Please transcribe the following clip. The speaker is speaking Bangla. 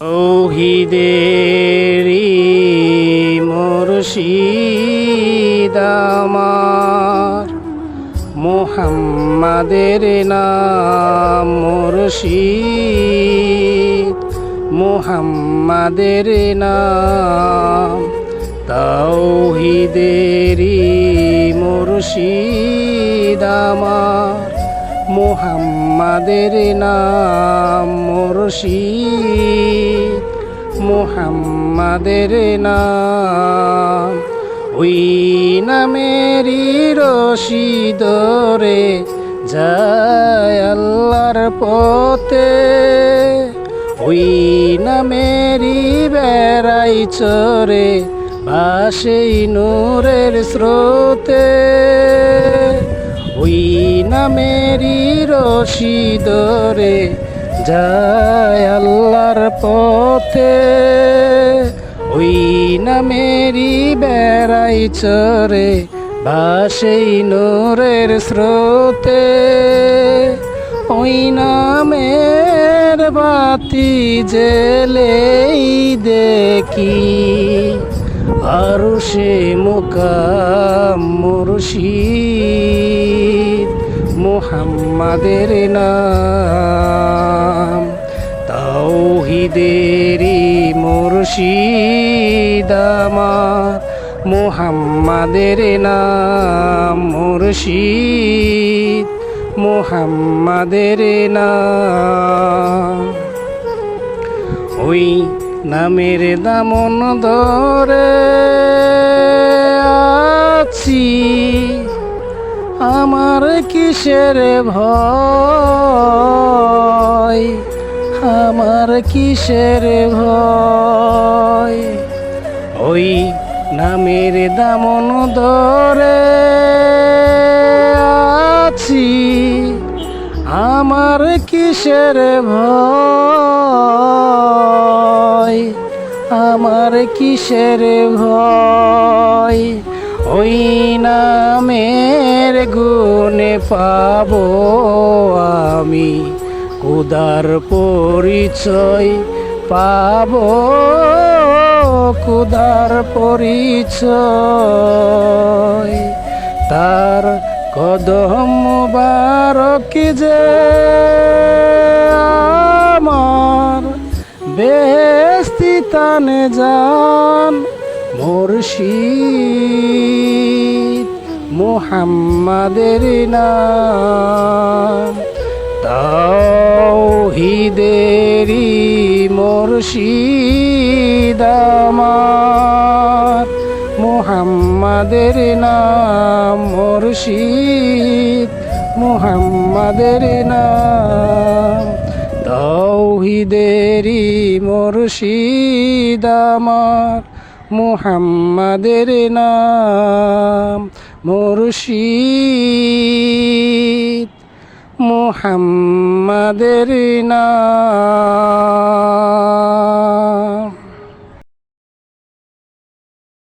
তৌহিদেরি মুর্শিদ আমার মোহাম্মদের নাম মুর্শিদ মোহাম্মদের নাম তৌহিদেরি মুর্শিদ। মোহাম্মদের নাম মুর্শিদ, মোহাম্মদের নাম। ওই নামেরই রশিদরে যায় আল্লাহর পথে। ওই নামেরই বেড়াই চরে বাসেই নূরের স্রোতে। ওই নামেরই রশিদরে যায় আল্লাহর পথে। ওই নামেরই বেড়াই চরে বাসেই নূরের স্রোতে। ওই নামের বাতি জেলেই দেখি আরও সে মুকাম মুর্শিদ। মোহাম্মদের নাম। তৌহিদেরি মুর্শিদ আমার। মোহাম্মদের নাম মুর্শিদ। মোহাম্মদের নাম। ওই নামের দামন ধরে আছি। আমার কিসের ভয়? আমার কিসের ভয়? ওই নামের দামন ধরে আছি। আমার কিসের ভয়? আমার কিসের ভয়? ওই নামের গুণে পাবো আমি, কুদার পরিচয় পাবো, কুদার পরিচয়। তার কদম মুবারক যে আমার বেস্তি তানে যান মুর্শিদ। মোহাম্মদের নাম তাওহিদেরি মুর্শিদ আমার। মোহাম্মদের নাম মুর্শিদ, মোহাম্মদের নাম তৌহিদেরি মুর্শিদ আমার। মোহাম্মদের নাম মুর্শিদ মোহাম্মদের নাম।